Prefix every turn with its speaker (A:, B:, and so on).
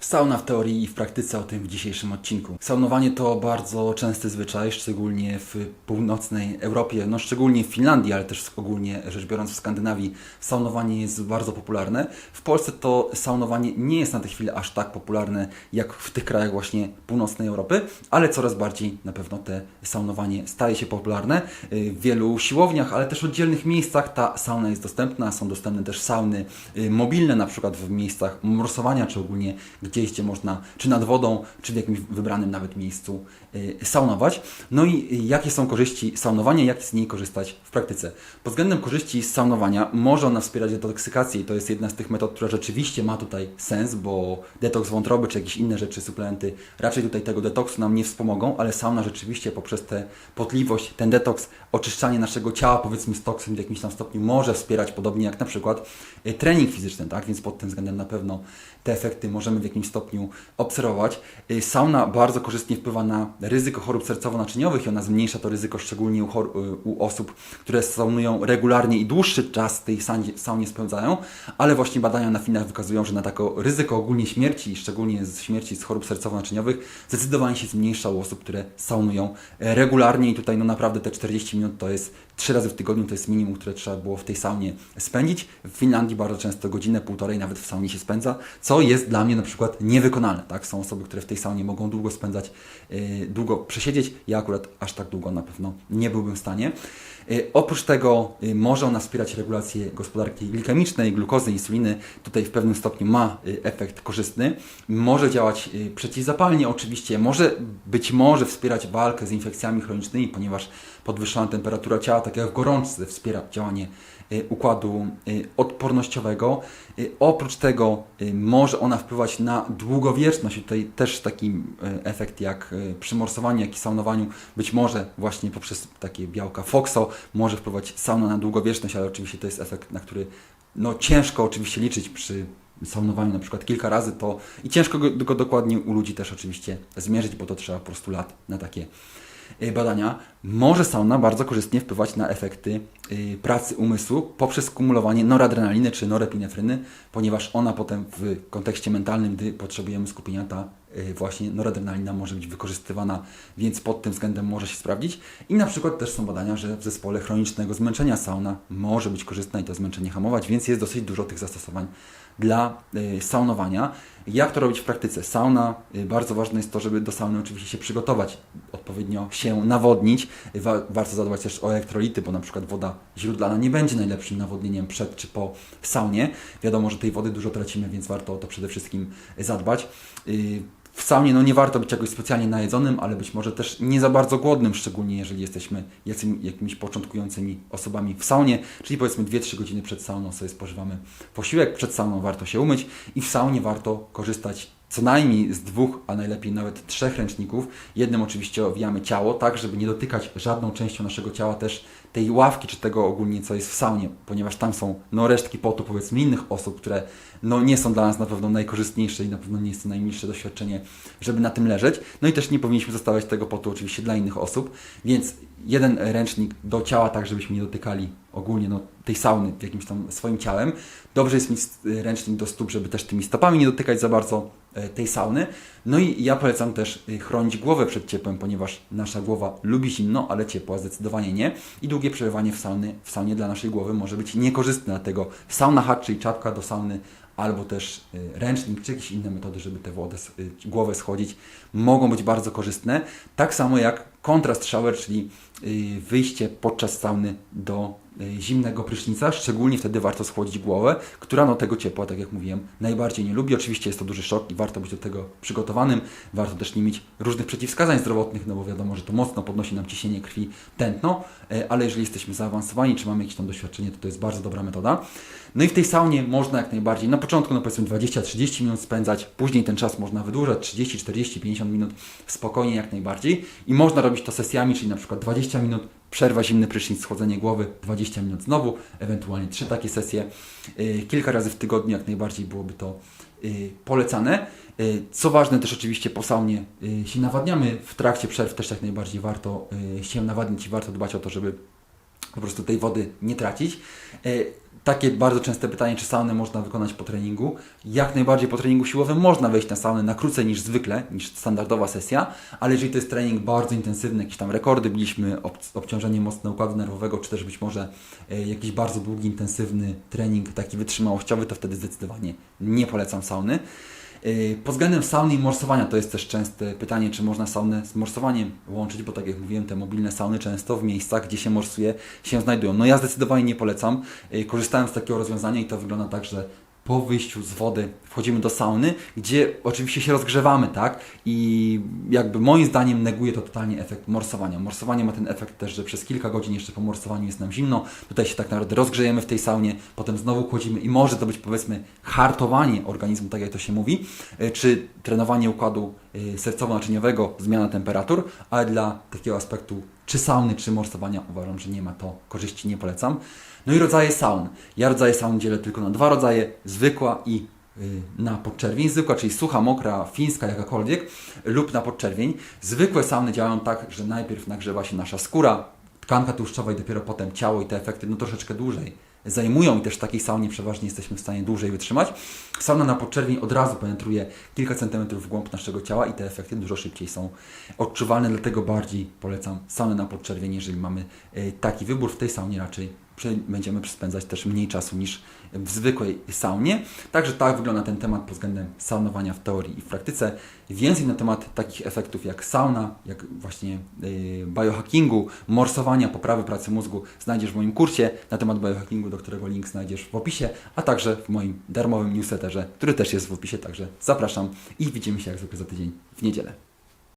A: Sauna w teorii i w praktyce o tym w dzisiejszym odcinku. Saunowanie to bardzo częsty zwyczaj, szczególnie w północnej Europie, no szczególnie w Finlandii, ale też ogólnie rzecz biorąc w Skandynawii saunowanie jest bardzo popularne. W Polsce to saunowanie nie jest na tę chwilę aż tak popularne jak w tych krajach właśnie północnej Europy, ale coraz bardziej na pewno te saunowanie staje się popularne. Y, W wielu siłowniach, ale też oddzielnych miejscach ta sauna jest dostępna. Są dostępne też sauny y, mobilne, na przykład w miejscach morsowania, czy ogólnie gdzieś, gdzie można, czy nad wodą, czy w jakimś wybranym nawet miejscu y, saunować. No i jakie są korzyści saunowania, jak z niej korzystać w praktyce? Pod względem korzyści saunowania może ona wspierać detoksykację i to jest jedna z tych metod, która rzeczywiście ma tutaj sens, bo detoks wątroby, czy jakieś inne rzeczy, suplementy raczej tutaj tego detoksu nam nie wspomogą, ale sauna rzeczywiście poprzez tę potliwość, ten detoks, oczyszczanie naszego ciała powiedzmy z toksyn w jakimś tam stopniu może wspierać, podobnie jak na przykład y, trening fizyczny, tak? Więc pod tym względem na pewno te efekty możemy w jakimś stopniu obserwować. Y, Sauna bardzo korzystnie wpływa na ryzyko chorób sercowo-naczyniowych i ona zmniejsza to ryzyko szczególnie u, y, u osób, które saunują regularnie i dłuższy czas tej saunie, saunie spędzają, ale właśnie badania na Finach wykazują, że na takie ryzyko ogólnie śmierci, szczególnie z śmierci z chorób sercowo-naczyniowych, zdecydowanie się zmniejsza u osób, które saunują e, regularnie i tutaj no naprawdę te 40 minut to jest trzy razy w tygodniu, to jest minimum, które trzeba było w tej saunie spędzić. W Finlandii bardzo często godzinę, półtorej nawet w saunie się spędza, co jest dla mnie na przykład niewykonalne. Tak? Są osoby, które w tej saunie mogą długo spędzać, yy, długo przesiedzieć. Ja akurat aż tak długo na pewno nie byłbym w stanie. Yy, oprócz tego yy, może ona wspierać regulację gospodarki glikemicznej, glukozy, insuliny. Tutaj w pewnym stopniu ma yy, efekt korzystny. Może działać przeciwzapalnie oczywiście, może być może wspierać walkę z infekcjami chronicznymi, ponieważ podwyższona temperatura ciała, tak jak w gorączce, wspiera działanie y, układu y, odpornościowego. Y, Oprócz tego może ona wpływać na długowieczność. Tutaj też taki efekt jak przy morsowaniu, jak i saunowaniu, być może właśnie poprzez takie białka FOXO może wpływać sauna na długowieczność, ale oczywiście to jest efekt, na który no, ciężko oczywiście liczyć przy saunowaniu na przykład kilka razy to i ciężko go, go dokładnie u ludzi też oczywiście zmierzyć, bo to trzeba po prostu lat na takie badania, może sauna bardzo korzystnie wpływać na efekty pracy umysłu poprzez kumulowanie noradrenaliny czy norepinefryny, ponieważ ona potem w kontekście mentalnym, gdy potrzebujemy skupienia, ta y, właśnie noradrenalina może być wykorzystywana, więc pod tym względem może się sprawdzić. I na przykład też są badania, że w zespole chronicznego zmęczenia sauna może być korzystna i to zmęczenie hamować, więc jest dosyć dużo tych zastosowań dla y, saunowania. Jak to robić w praktyce? Sauna, y, bardzo ważne jest to, żeby do sauny oczywiście się przygotować, odpowiednio się nawodnić. Y, Wa warto zadbać też o elektrolity, bo na przykład woda źródlana nie będzie najlepszym nawodnieniem przed czy po saunie. Wiadomo, że tej wody dużo tracimy, więc warto o to przede wszystkim zadbać. Y, w saunie no nie warto być jakoś specjalnie najedzonym, ale być może też nie za bardzo głodnym, szczególnie jeżeli jesteśmy jakimiś początkującymi osobami w saunie, czyli powiedzmy 2-3 godziny przed sauną sobie spożywamy posiłek, przed sauną warto się umyć i w saunie warto korzystać co najmniej z dwóch, a najlepiej nawet trzech ręczników. Jednym oczywiście owijamy ciało, tak żeby nie dotykać żadną częścią naszego ciała też tej ławki, czy tego ogólnie, co jest w saunie, ponieważ tam są no, resztki potu powiedzmy innych osób, które no, nie są dla nas na pewno najkorzystniejsze i na pewno nie jest to najmilsze doświadczenie, żeby na tym leżeć. No i też nie powinniśmy zostawiać tego potu oczywiście dla innych osób, więc jeden ręcznik do ciała, tak żebyśmy nie dotykali ogólnie no, tej sauny jakimś tam swoim ciałem. Dobrze jest mieć ręcznik do stóp, żeby też tymi stopami nie dotykać za bardzo tej sauny. No i ja polecam też y, chronić głowę przed ciepłem, ponieważ nasza głowa lubi zimno, ale ciepła zdecydowanie nie. I długie przebywanie w, sauny, w saunie dla naszej głowy może być niekorzystne, dlatego sauna hat, czyli czapka do sauny, albo też y, ręcznik, czy jakieś inne metody, żeby tę wodę, y, głowę schodzić, mogą być bardzo korzystne. Tak samo jak kontrast shower, czyli wyjście podczas sauny do zimnego prysznica, szczególnie wtedy warto schłodzić głowę, która no tego ciepła, tak jak mówiłem, najbardziej nie lubi. Oczywiście jest to duży szok i warto być do tego przygotowanym. Warto też nie mieć różnych przeciwwskazań zdrowotnych, no bo wiadomo, że to mocno podnosi nam ciśnienie krwi, tętno, e, ale jeżeli jesteśmy zaawansowani, czy mamy jakieś tam doświadczenie, to to jest bardzo dobra metoda. No i w tej saunie można jak najbardziej, na początku no powiedzmy 20-30 minut spędzać, później ten czas można wydłużać, 30, 40, 50 minut spokojnie jak najbardziej i można robić to sesjami, czyli na przykład 20 minut, przerwa, zimny prysznic, schłodzenie głowy, 20 minut znowu, ewentualnie trzy takie sesje, yy, kilka razy w tygodniu jak najbardziej byłoby to yy, polecane. Yy, Co ważne, też oczywiście po saunie się nawadniamy, w trakcie przerw też jak najbardziej warto się nawadniać i warto dbać o to, żeby po prostu tej wody nie tracić. E, Takie bardzo częste pytanie, czy saunę można wykonać po treningu. Jak najbardziej po treningu siłowym można wejść na saunę na krócej niż zwykle, niż standardowa sesja, ale jeżeli to jest trening bardzo intensywny, jakieś tam rekordy biliśmy, ob obciążenie mocne układu nerwowego, czy też być może e, jakiś bardzo długi, intensywny trening, taki wytrzymałościowy, to wtedy zdecydowanie nie polecam sauny. Yy, Pod względem sauny i morsowania to jest też częste pytanie, czy można saunę z morsowaniem łączyć, bo tak jak mówiłem, te mobilne sauny często w miejscach, gdzie się morsuje, się znajdują. No ja zdecydowanie nie polecam. Yy, Korzystałem z takiego rozwiązania i to wygląda tak, że po wyjściu z wody wchodzimy do sauny, gdzie oczywiście się rozgrzewamy, tak? I jakby moim zdaniem neguje to totalnie efekt morsowania. Morsowanie ma ten efekt też, że przez kilka godzin jeszcze po morsowaniu jest nam zimno. Tutaj się tak naprawdę rozgrzejemy w tej saunie, potem znowu wchodzimy i może to być powiedzmy hartowanie organizmu, tak jak to się mówi, y, czy trenowanie układu y, sercowo-naczyniowego, zmiana temperatur, ale dla takiego aspektu czy sauny, czy morsowania uważam, że nie ma to korzyści, nie polecam. No i rodzaje saun. Ja rodzaje saun dzielę tylko na dwa rodzaje, zwykła i y, na podczerwień. Zwykła, czyli sucha, mokra, fińska, jakakolwiek, lub na podczerwień. Zwykłe sauny działają tak, że najpierw nagrzewa się nasza skóra, tkanka tłuszczowa i dopiero potem ciało i te efekty no troszeczkę dłużej zajmują i też w takiej saunie przeważnie jesteśmy w stanie dłużej wytrzymać. Sauna na podczerwień od razu penetruje kilka centymetrów w głąb naszego ciała i te efekty dużo szybciej są odczuwalne, dlatego bardziej polecam saunę na podczerwień, jeżeli mamy y, taki wybór. W tej saunie raczej będziemy spędzać też mniej czasu niż w zwykłej saunie. Także tak wygląda ten temat pod względem saunowania w teorii i w praktyce. Więcej na temat takich efektów jak sauna, jak właśnie yy, biohackingu, morsowania, poprawy pracy mózgu znajdziesz w moim kursie na temat biohackingu, do którego link znajdziesz w opisie, a także w moim darmowym newsletterze, który też jest w opisie, także zapraszam i widzimy się jak zwykle za tydzień w niedzielę.